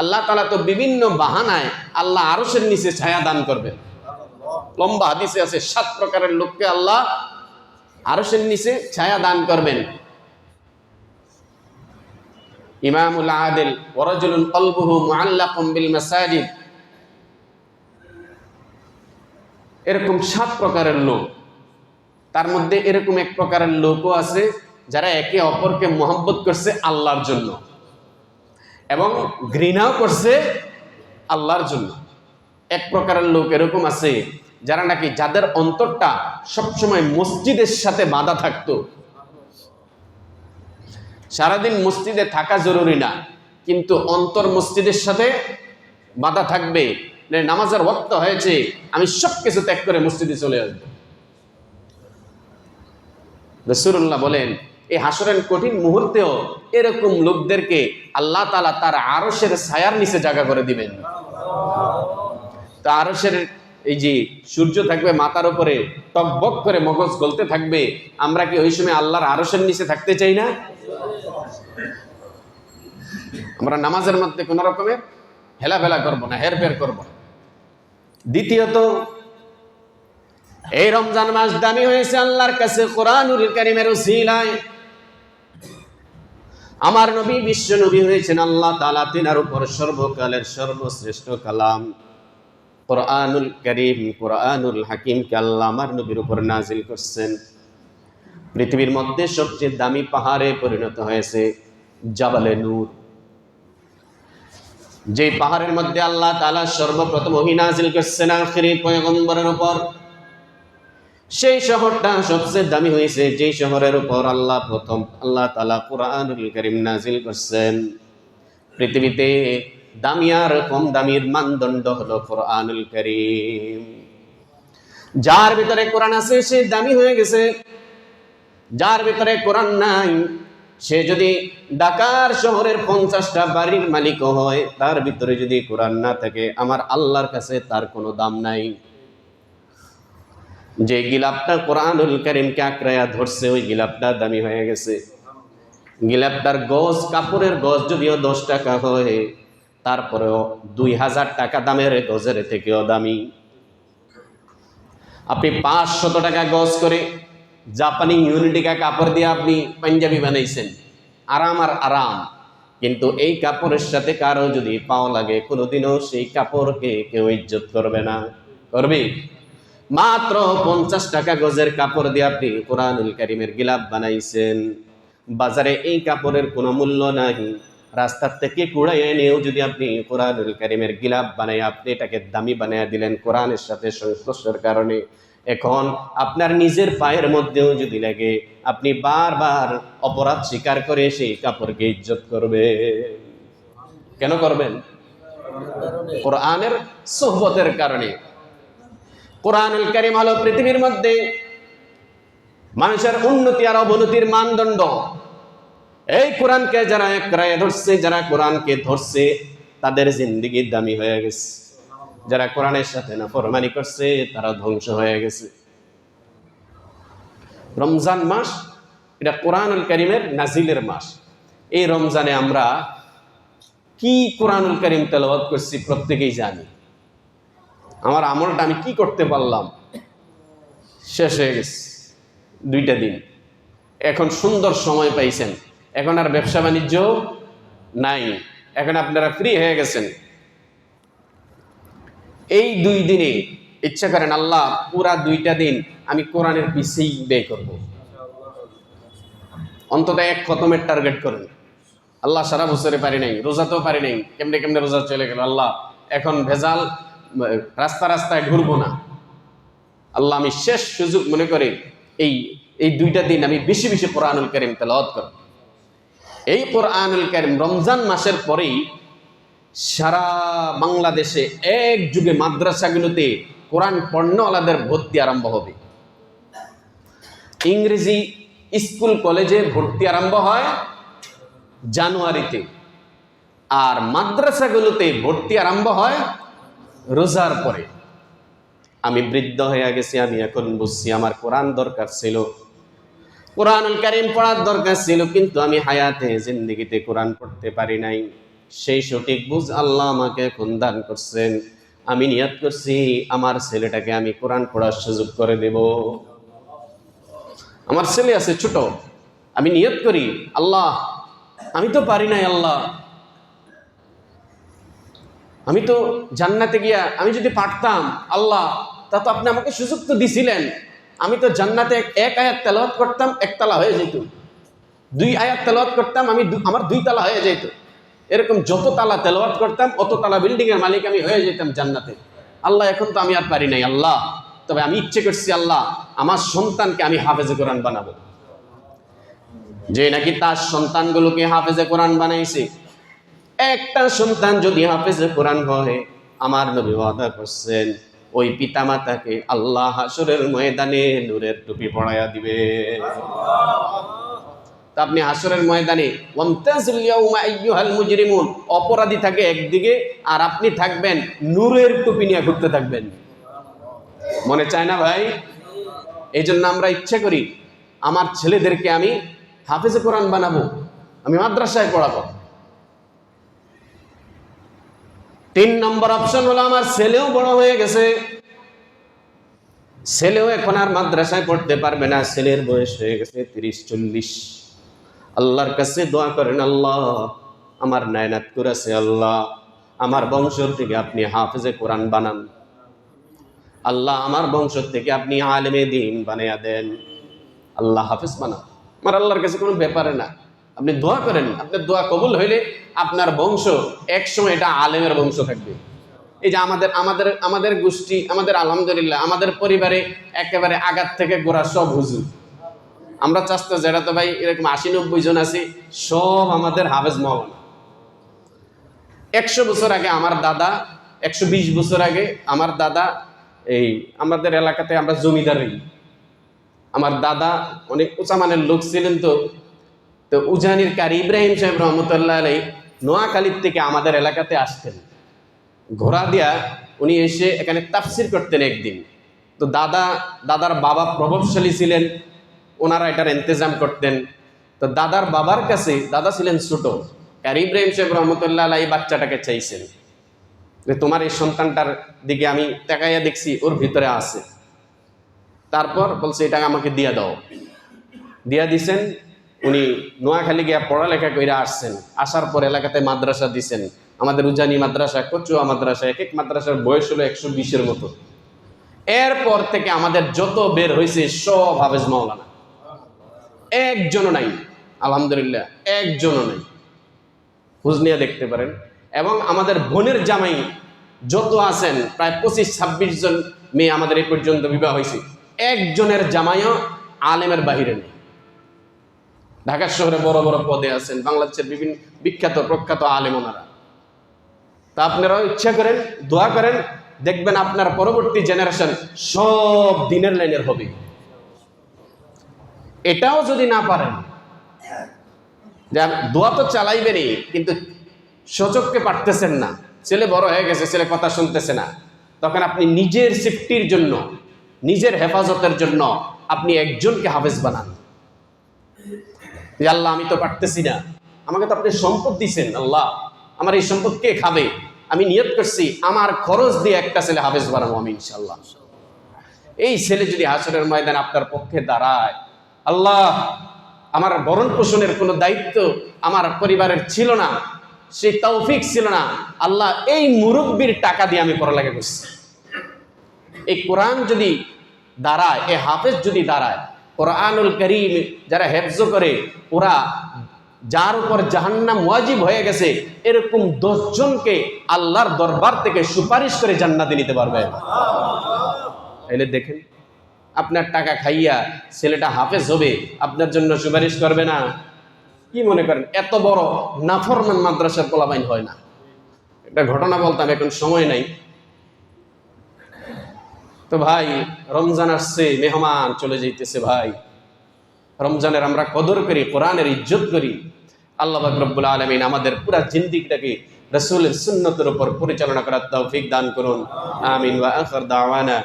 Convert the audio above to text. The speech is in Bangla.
আল্লাহ তালা তো বিভিন্ন বাহানায় আল্লাহ আরসের নিচে ছায়া দান করবেন। লম্বা হাদিসে আছে, সাত প্রকারের লোককে আল্লাহ আরসের নিচে ছায়া দান করবেন। ইমামুল আদিল ওরাজুল কলবুহু মুআল্লাকুম বিল মাসাজিদ। এরকম সাত প্রকারের লোক। তার মধ্যে এরকম এক প্রকারের লোকও আছে, যারা একে অপরকে মোহাব্বত করছে আল্লাহর জন্য। এবং ঘৃণাও করছে আল্লাহর জন্য। এক প্রকারের লোক এরকম আছে, যারা নাকি যাদের অন্তরটা সবসময় মসজিদের সাথে বাঁধা থাকতো। সারাদিন মসজিদে থাকা জরুরি না, কিন্তু অন্তর মসজিদের সাথে বাঁধা থাকবে। নামাজের ওক্ত হয়েছে, আমি সব কিছু ত্যাগ করে মসজিদে চলে আসব। রসুল্লাহ বলেন এই হাসরের কঠিন মুহূর্তেও এরকম লোকদেরকে আল্লাহ তালা তার আরসের ছায়ার নিচে জায়গা করে দিবেন। তো আরসের এই যে সূর্য থাকবে মাথার উপরে, টকবক করে মগজ গলতে থাকবে, আমরা কি ওই সময় আল্লাহর আরসের নিচে থাকতে চাই না? আমরা নামাজের মধ্যে কোন রকমের হেলাফেলা করব না, হেরফের করব দ্বিতীয়ত, এই রমজান মাস দামি হয়েছে আল্লাহর কাছে কোরআনুল কারিমের উসিলায় আমার নবী বিশ্ব নবী হয়েছেন আল্লাহ তাআলা, তিনার উপর সর্বকালের সর্বশ্রেষ্ঠ কালাম। কোরআনুল করিম, কোরআনুল হাকিমকে আল্লাহ আমার নবীর উপর নাজিল করছেন। পৃথিবীর মধ্যে সবচেয়ে দামি পাহাড়ে পরিণত হয়েছে জাবালে নূর। যে পাহাড়ের মধ্যে আল্লাহ তাআলা সর্বপ্রথম ওহী নাজিল করছেন আখিরি পয়গম্বরের উপর সেই শহরটা সবচেয়ে দামি হয়েছে যে শহরের উপর আল্লাহ প্রথম, আল্লাহ তালা কোরআনুল করিম নাজিল করছেন। পৃথিবীতে দামি আর কম দামির মানদণ্ড হলো কোরআনুল করিম। যার ভিতরে কোরআন আছে, সে দামি হয়ে গেছে। যার ভিতরে কোরআন নাই, সে যদি ঢাকার শহরের পঞ্চাশটা বাড়ির মালিকও হয়, তার ভিতরে যদি কোরআন না থাকে, আমার আল্লাহর কাছে তার কোনো দাম নাই। যে গিলাপটা কোরআনুল করিমকে আঁকড়াইয়া ধরছে, ওই গিলাপটা দামি হয়ে গেছে। গিলাপটার গজ, কাপড়ের গজ যদিও দশ টাকা হয়, তারপরেও দুই হাজার টাকা দামের গজের থেকেও দামি। আপনি পাঁচশত টাকা গজ করে জাপানি ইউনিটিকা কাপড় দিয়ে আপনি পাঞ্জাবি বানাইছেন। আরাম আর আরাম। কিন্তু এই কাপড়ের সাথে কারও যদি পাও লাগে, কোনোদিনও সেই কাপড়কে কেউ ইজ্জত করবে না। করবে? মাত্র পঞ্চাশ টাকা গজের কাপড় দিয়ে আপনি কোরআনুল কারিমের গিলাপ বানাইছেন। বাজারে এই কাপড়ের কোনো মূল্য নাই। রাস্তার থেকে কুড়াই এনেও যদি আপনি কোরআনুল কারিমের গিলাপ বানাই আপনি এটাকে দামি বানিয়ে দিলেন কোরআনের সাথে সংস্পর্শের কারণে। এখন আপনার নিজের পায়ের মধ্যেও যদি লাগে আপনি বারবার অপরাধ স্বীকার করে সেই কাপড়কে ইজ্জত করবে কেন করবেন? কোরআনের সোহবতের কারণে। কোরআনুল কারিম হলো পৃথিবীর মধ্যে মানুষের উন্নতি আর অবনতির মানদণ্ড। এই কোরআনকে যারা একরায় ধরছে, যারা কোরআনকে ধরছে, তাদের জিন্দিগি দামি হয়ে গেছে। যারা কোরআনের সাথে না ফরমানি করছে, তারা ধ্বংস হয়ে গেছে। রমজান মাস, এটা কোরআনুল করিমের নাজিলের মাস। এই রমজানে আমরা কি কোরআনুল করিম তেলাওয়াত করছি প্রত্যেকেই জানি। আমার আমলটা আমি কি করতে পারলাম? শেষ হয়ে গেছে। দুইটা দিন। এখন সুন্দর সময় পাইছেন। এখন আর ব্যবসা বাণিজ্য নাই। এখন আপনারা ফ্রি হয়ে গেছেন। এই দুই দিনে ইচ্ছা করেন, আল্লাহ পুরা দুইটা দিন আমি কোরআনের পিছেই ব্যয় করব। অন্তত এক খতমের টার্গেট করেন। আল্লাহ সারা বছরে পারি নাই, রোজাতেও পারি নাই। কেমনে কেমনে রোজা চলে গেল? আল্লাহ, এখন ভেজাল রাস্তা রাস্তায় ঘুরবো না। আল্লাহ আমি শেষ সুযোগ মনে করে এই এই দুইটা দিন আমি বেশি বেশি কোরআনুল করিম তেলাওয়াত করব। এই কোরআনুল করিম রমজান মাসের পরেই সারা বাংলাদেশে এক যুগে মাদ্রাসাগুলোতে কোরআন পণ্যওয়ালাদের ভর্তি আরম্ভ হবে। ইংরেজি স্কুল কলেজে ভর্তি আরম্ভ হয় জানুয়ারিতে। আর মাদ্রাসাগুলোতে ভর্তি আরম্ভ হয় রোজার পরে। আমি বৃদ্ধ হয়ে গেছি, আমি এখন বুঝছি আমার কোরআন দরকার ছিল। কোরআনুল কারিম পড়ার দরকার ছিল, কিন্তু আমি হায়াতে, জিন্দিগিতে কোরআন পড়তে পারি নাই। সেই সঠিক বুঝ আল্লাহ আমাকে এখন দান করছেন। আমি নিয়াত করছি, আমার ছেলেটাকে আমি কোরআন পড়ার সুযোগ করে দেব। আমার ছেলে আছে ছোট, আমি নিয়ত করি, আল্লাহ, আমি তো পারি নাই আল্লাহ। আমি তো জান্নাতে গিয়া, আমি যদি পারতাম, আল্লাহ, তা তো আপনি আমাকে সুযোগ তো দিছিলেন। আমি তো জান্নাতে এক- আয়াত তেলাওয়াত করতাম একতলা হয়ে যেত। দুই আয়াত তেলাওয়াত করতাম, আমি আমার দুই তালা হয়ে যেত। এরকম যত তালা তেলাওয়াত করতাম, অত তালা বিল্ডিং এর মালিক আমি হয়ে যেতাম জান্নাতে। আল্লাহ, এখন তো আমি আর পারি নাই, আল্লাহ। তবে আমি ইচ্ছে করছি, আল্লাহ, আমার সন্তানকে আমি হাফেজে কোরআন বানাবো। যে নাকি তার সন্তানগুলোকে হাফেজে কোরআন বানাইছে একটা সন্তান যদি হাফেজে কোরআন হয় আমার নবী ওয়াদা করছেন, ওই পিতা মাতাকে আল্লাহ হাসুরের ময়দানে নূরের টুপি পড়াইয়া দিবে। তা আপনি হাসরের ময়দানে মুজরিমুন অপরাধী থাকে একদিকে, আর আপনি থাকবেন নূরের টুপি নিয়ে ঘুরতে থাকবেন। মনে চায় না ভাই? এই জন্য আমরা ইচ্ছে করি, আমার ছেলেদেরকে আমি হাফেজে কোরআন বানাবো, আমি মাদ্রাসায় পড়াবো। তিন নম্বর অপশন হলো আমার ছেলেও বড় হয়ে গেছে। ছেলেও এখন আর মাদ্রাসায় পড়তে পারবে না, ছেলের বয়স হয়ে গেছে তিরিশ, চল্লিশ। আল্লাহর কাছে দোয়া করেন, আল্লাহ, আমার নায়নাত করেছে আল্লাহ, আমার বংশ থেকে আপনি হাফেজে কোরআন বানান। আল্লাহ, আমার বংশ থেকে আপনি আলেমে দিন বানিয়ে দেন। আল্লাহ হাফেজ বানান। আমার আল্লাহর কাছে কোনো ব্যাপারে না। আপনি দোয়া করেন, আপনার দোয়া কবুল হইলে আপনার বংশ একসময় এটা আলেমের বংশ থাকবে। এই যে আমাদের আমাদের আমাদের গোষ্ঠী, আমাদের আলহামদুলিল্লাহ, আমাদের পরিবারে একেবারে আগাত থেকে গোড়া সব হুজুর। আমরা চাস্তা যারা তো ভাই, এরকম আশি নব্বই জন আছি, সব আমাদের হাফেজ মহলানা একশো বছর আগে আমার দাদা, একশো বিশ বছর আগে আমার দাদা, এই আমাদের এলাকাতে আমরা জমিদারি আমার দাদা অনেক উঁচা মানের লোক ছিলেন তো তো উজানির কারি ইব্রাহিম সাহেব রহমতুল্লাহ আলাই নোয়াখালীর থেকে আমাদের এলাকাতে আসতেন। ঘোড়া দিয়া উনি এসে এখানে তাফসির করতেন একদিন। তো দাদা, দাদার বাবা প্রভাবশালী ছিলেন, ওনারা এটার ইন্তজাম করতেন। তো দাদার বাবার কাছে, দাদা ছিলেন ছোট আর ইব্রাহিম সাহেব রহমতুল্লাহ আলাই বাচ্চাটাকে চাইছেন। যে তোমার এই সন্তানটার দিকে আমি তাকাইয়া দেখছি, ওর ভিতরে আছে। তারপর বলছে এটা আমাকে দিয়া দাও। দিয়া দিছেন উনি নোয়াখালী গিয়া পড়ালেখা করে আসছেন। আসার পর এলাকাতে মাদ্রাসা দিছেন। আমাদের উজানি মাদ্রাসা, কচুয়া মাদ্রাসা, এক এক মাদ্রাসার বয়স হলো একশো বিশের মতো। এরপর থেকে আমাদের যত বের হয়েছে সব হাফেজ মাওলানা। একজনও নাই, আলহামদুলিল্লাহ, একজনও নাই। খোঁজ নিয়ে দেখতে পারেন। এবং আমাদের বোনের জামাই যত আছেন, প্রায় পঁচিশ ছাব্বিশ জন মেয়ে আমাদের এই পর্যন্ত বিবাহ হয়েছে একজনের জামাইও আলেমের বাহিরে নেই। ঢাকা শহরে বড় বড় পদে আছেন বাংলাদেশের বিভিন্ন বিখ্যাত, প্রখ্যাত আলেম ওনারা। তা আপনারাও ইচ্ছা করেন, দোয়া করেন, দেখবেন আপনার পরবর্তী জেনারেশন সব দিনের লাইনের হবে। এটাও যদি না পারেন দোয়া তো চালাইবেনই, কিন্তু সচককে পারতেছেন না। ছেলে বড় হয়ে গেছে, ছেলে কথা শুনতেছে না। তখন আপনি নিজের সেফটির জন্য, নিজের হেফাজতের জন্য আপনি একজনকে হাফেজ বানান। যে, আল্লাহ, আমি তো পারতেছি না। আমাকে তো আপনি সম্পদ দিছেন, আল্লাহ। আমার এই সম্পদ কে খাবে? আমি নিয়ত করছি, আমার খরচ দিয়ে একটা ছেলে হাফেজ বানাবো আমি ইনশাল্লাহ এই ছেলে যদি হাসরের ময়দান আপনার পক্ষে দাঁড়ায়, আল্লাহ, আমার ভরণ পোষণের কোনো দায়িত্ব আমার পরিবারের ছিল না সেই তৌফিক ছিল না, আল্লাহ, এই মুরব্বীর টাকা দিয়ে আমি পড়ালেখা করছি। এই কোরআন যদি দাঁড়ায় এ হাফেজ যদি দাঁড়ায় কোরআনুল করিম যারা হেফজ করে, ওরা যার উপর জাহান্নাম ওয়াজিব হয়ে গেছে, এরকম দশজনকে আল্লাহর দরবার থেকে সুপারিশ করে জান্নাতে নিতে পারবে। তাইলে দেখেন, আপনার টাকা খাইয়া ছেলেটা হাফেজ হবে, আপনার জন্য সুপারিশ করবে না। কি মনে করেন, এত বড় নাফরমান মাদ্রাসার পোলাবাইন হয় না। একটা ঘটনা বলতাম, এখন সময় নাই। তো ভাই, রমজান আসছে, মেহমান চলে যাইতেছে ভাই। রমজানের আমরা কদর করি, কোরআনের ইজ্জত করি। আল্লাহ রব্বুল আলমিন আমাদের পুরা জিন্দিগটাকে রসুলের সুন্নতের উপর পরিচালনা করার তৌফিক দান করুন। আমিন ওয়া আখির দাওয়ানা